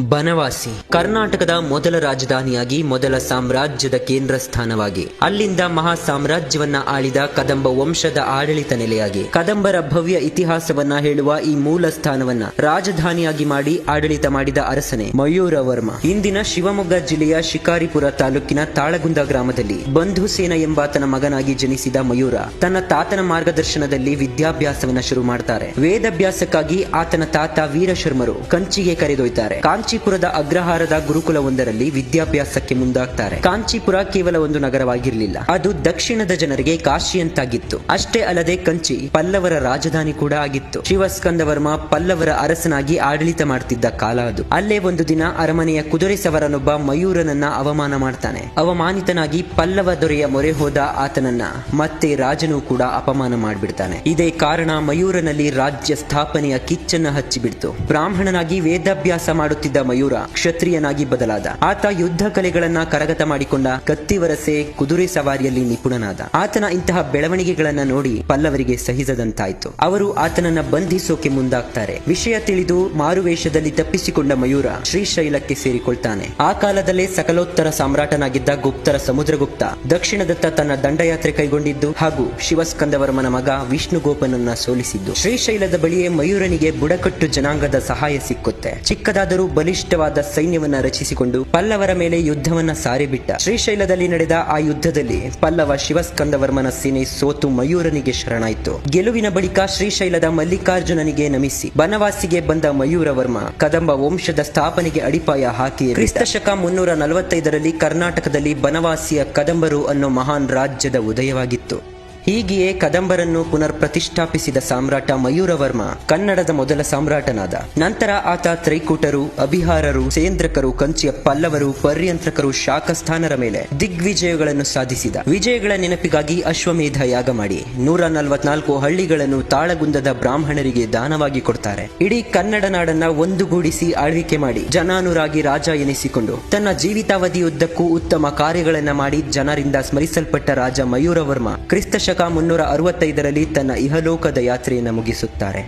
ಬನವಾಸಿ, ಕರ್ನಾಟಕದ ಮೊದಲ ರಾಜಧಾನಿಯಾಗಿ ಮೊದಲ ಸಾಮ್ರಾಜ್ಯದ ಕೇಂದ್ರ ಸ್ಥಾನವಾಗಿ ಅಲ್ಲಿಂದ ಮಹಾ ಸಾಮ್ರಾಜ್ಯವನ್ನ ಆಳಿದ ಕದಂಬ ವಂಶದ ಆಡಳಿತ ನೆಲೆಯಾಗಿ. ಕದಂಬರ ಭವ್ಯ ಇತಿಹಾಸವನ್ನ ಹೇಳುವ ಈ ಮೂಲ ಸ್ಥಾನವನ್ನ ರಾಜಧಾನಿಯಾಗಿ ಮಾಡಿ ಆಡಳಿತ ಮಾಡಿದ ಅರಸನೆ ಮಯೂರ ವರ್ಮ. ಇಂದಿನ ಶಿವಮೊಗ್ಗ ಜಿಲ್ಲೆಯ ಶಿಕಾರಿಪುರ ತಾಲೂಕಿನ ತಾಳಗುಂದ ಗ್ರಾಮದಲ್ಲಿ ಬಂಧುಸೇನ ಎಂಬಾತನ ಮಗನಾಗಿ ಜನಿಸಿದ ಮಯೂರ ತನ್ನ ತಾತನ ಮಾರ್ಗದರ್ಶನದಲ್ಲಿ ವಿದ್ಯಾಭ್ಯಾಸವನ್ನ ಶುರು ಮಾಡ್ತಾರೆ. ವೇದಾಭ್ಯಾಸಕ್ಕಾಗಿ ಆತನ ತಾತ ವೀರಶರ್ಮರು ಕಂಚಿಗೆ ಕರೆದೊಯ್ತಾರೆ. ಕಾಂಚೀಪುರದ ಅಗ್ರಹಾರದ ಗುರುಕುಲವೊಂದರಲ್ಲಿ ವಿದ್ಯಾಭ್ಯಾಸಕ್ಕೆ ಮುಂದಾಗ್ತಾರೆ. ಕಾಂಚೀಪುರ ಕೇವಲ ಒಂದು ನಗರವಾಗಿರಲಿಲ್ಲ. ಅದು ದಕ್ಷಿಣದ ಜನರಿಗೆ ಕಾಶಿಯಂತಾಗಿತ್ತು. ಅಷ್ಟೇ ಅಲ್ಲದೆ ಕಂಚಿ ಪಲ್ಲವರ ರಾಜಧಾನಿ ಕೂಡ ಆಗಿತ್ತು. ಶಿವಸ್ಕಂದವರ್ಮ ಪಲ್ಲವರ ಅರಸನಾಗಿ ಆಡಳಿತ ಮಾಡ್ತಿದ್ದ ಕಾಲ ಅದು. ಅಲ್ಲೇ ಒಂದು ದಿನ ಅರಮನೆಯ ಕುದುರೆ ಸವರನೊಬ್ಬ ಮಯೂರನನ್ನ ಅವಮಾನ ಮಾಡ್ತಾನೆ. ಅವಮಾನಿತನಾಗಿ ಪಲ್ಲವ ದೊರೆಯ ಮೊರೆ ಹೋದ ಆತನನ್ನ ಮತ್ತೆ ರಾಜನು ಕೂಡ ಅಪಮಾನ ಮಾಡಿಬಿಡ್ತಾನೆ. ಇದೇ ಕಾರಣ ಮಯೂರನಲ್ಲಿ ರಾಜ್ಯ ಸ್ಥಾಪನೆಯ ಕಿಚ್ಚನ್ನ ಹಚ್ಚಿಬಿಡ್ತು. ಬ್ರಾಹ್ಮಣನಾಗಿ ವೇದಾಭ್ಯಾಸ ಮಾಡುತ್ತಿದ್ದ ಮಯೂರ ಕ್ಷತ್ರಿಯನಾಗಿ ಬದಲಾದ. ಆತ ಯುದ್ಧ ಕಲೆಗಳನ್ನ ಕರಗತ ಮಾಡಿಕೊಂಡ ಕತ್ತಿವರಸೆ ಕುದುರೆ ಸವಾರಿಯಲ್ಲಿ ನಿಪುಣನಾದ. ಆತನ ಇಂತಹ ಬೆಳವಣಿಗೆಗಳನ್ನ ನೋಡಿ ಪಲ್ಲವರಿಗೆ ಸಹಿಸದಂತಾಯ್ತು. ಅವರು ಆತನನ್ನ ಬಂಧಿಸೋಕೆ ಮುಂದಾಗ್ತಾರೆ. ವಿಷಯ ತಿಳಿದು ಮಾರುವೇಷದಲ್ಲಿ ತಪ್ಪಿಸಿಕೊಂಡ ಮಯೂರ ಶ್ರೀಶೈಲಕ್ಕೆ ಸೇರಿಕೊಳ್ತಾನೆ. ಆ ಕಾಲದಲ್ಲೇ ಸಕಲೋತ್ತರ ಸಾಮ್ರಾಟನಾಗಿದ್ದ ಗುಪ್ತರ ಸಮುದ್ರಗುಪ್ತ ದಕ್ಷಿಣದತ್ತ ತನ್ನ ದಂಡಯಾತ್ರೆ ಕೈಗೊಂಡಿದ್ದು ಹಾಗೂ ಶಿವಸ್ಕಂದವರ್ಮನ ಮಗ ವಿಷ್ಣುಗೋಪನನ್ನ ಸೋಲಿಸಿದ್ದು. ಶ್ರೀಶೈಲದ ಬಳಿಯೇ ಮಯೂರನಿಗೆ ಬುಡಕಟ್ಟು ಜನಾಂಗದ ಸಹಾಯ ಸಿಕ್ಕುತ್ತೆ. ಚಿಕ್ಕದಾದರೂ ಬಲಿಷ್ಠವಾದ ಸೈನ್ಯವನ್ನ ರಚಿಸಿಕೊಂಡು ಪಲ್ಲವರ ಮೇಲೆ ಯುದ್ಧವನ್ನ ಸಾರಿಬಿಟ್ಟ. ಶ್ರೀಶೈಲದಲ್ಲಿ ನಡೆದ ಆ ಯುದ್ಧದಲ್ಲಿ ಪಲ್ಲವ ಶಿವಸ್ಕಂದವರ್ಮನ ಸೇನೆ ಸೋತು ಮಯೂರನಿಗೆ ಶರಣಾಯಿತು. ಗೆಲುವಿನ ಬಳಿಕ ಶ್ರೀಶೈಲದ ಮಲ್ಲಿಕಾರ್ಜುನನಿಗೆ ನಮಿಸಿ ಬನವಾಸಿಗೆ ಬಂದ ಮಯೂರವರ್ಮ ಕದಂಬ ವಂಶದ ಸ್ಥಾಪನೆಗೆ ಅಡಿಪಾಯ ಹಾಕಿ ಕ್ರಿಸ್ತಶಕ ಮುನ್ನೂರ ನಲವತ್ತೈದರಲ್ಲಿ ಕರ್ನಾಟಕದಲ್ಲಿ ಬನವಾಸಿಯ ಕದಂಬರು ಅನ್ನೋ ಮಹಾನ್ ರಾಜ್ಯದ ಉದಯವಾಗಿತ್ತು. ಹೀಗೆಯೇ ಕದಂಬರನ್ನು ಪುನರ್ ಪ್ರತಿಷ್ಠಾಪಿಸಿದ ಸಾಮ್ರಾಟ ಮಯೂರವರ್ಮ, ಕನ್ನಡದ ಮೊದಲ ಸಾಮ್ರಾಟನಾದ. ನಂತರ ಆತ ತ್ರೈಕೂಟರು ಅಭಿಹಾರರು ಸೇಂದ್ರಕರು ಕಂಚಿಯ ಪಲ್ಲವರು ಪರ್ಯಂತ್ರಕರು, ಶಾಖಸ್ಥಾನರ ಮೇಲೆ ದಿಗ್ವಿಜಯಗಳನ್ನು ಸಾಧಿಸಿದ. ವಿಜಯಗಳ ನೆನಪಿಗಾಗಿ ಅಶ್ವಮೇಧ ಯಾಗ ಮಾಡಿ. ನೂರ ನಲವತ್ನಾಲ್ಕು ಹಳ್ಳಿಗಳನ್ನು ತಾಳಗುಂದದ ಬ್ರಾಹ್ಮಣರಿಗೆ ದಾನವಾಗಿ ಕೊಡ್ತಾರೆ. ಇಡೀ ಕನ್ನಡ ನಾಡನ್ನ ಒಂದುಗೂಡಿಸಿ ಆಳ್ವಿಕೆ ಮಾಡಿ ಜನಾನುರಾಗಿ ರಾಜ ಎನಿಸಿಕೊಂಡು, ತನ್ನ ಜೀವಿತಾವಧಿಯುದ್ದಕ್ಕೂ ಉತ್ತಮ ಕಾರ್ಯಗಳನ್ನ ಮಾಡಿ ಜನರಿಂದ ಸ್ಮರಿಸಲ್ಪಟ್ಟ ರಾಜ ಮಯೂರವರ್ಮ ಕ್ರಿಸ್ತಶಕ ಮುನ್ನೂರ ಅರವತ್ತೈದರಲ್ಲಿ ತನ್ನ ಇಹಲೋಕದ ಯಾತ್ರೆಯನ್ನು ಮುಗಿಸುತ್ತಾರೆ.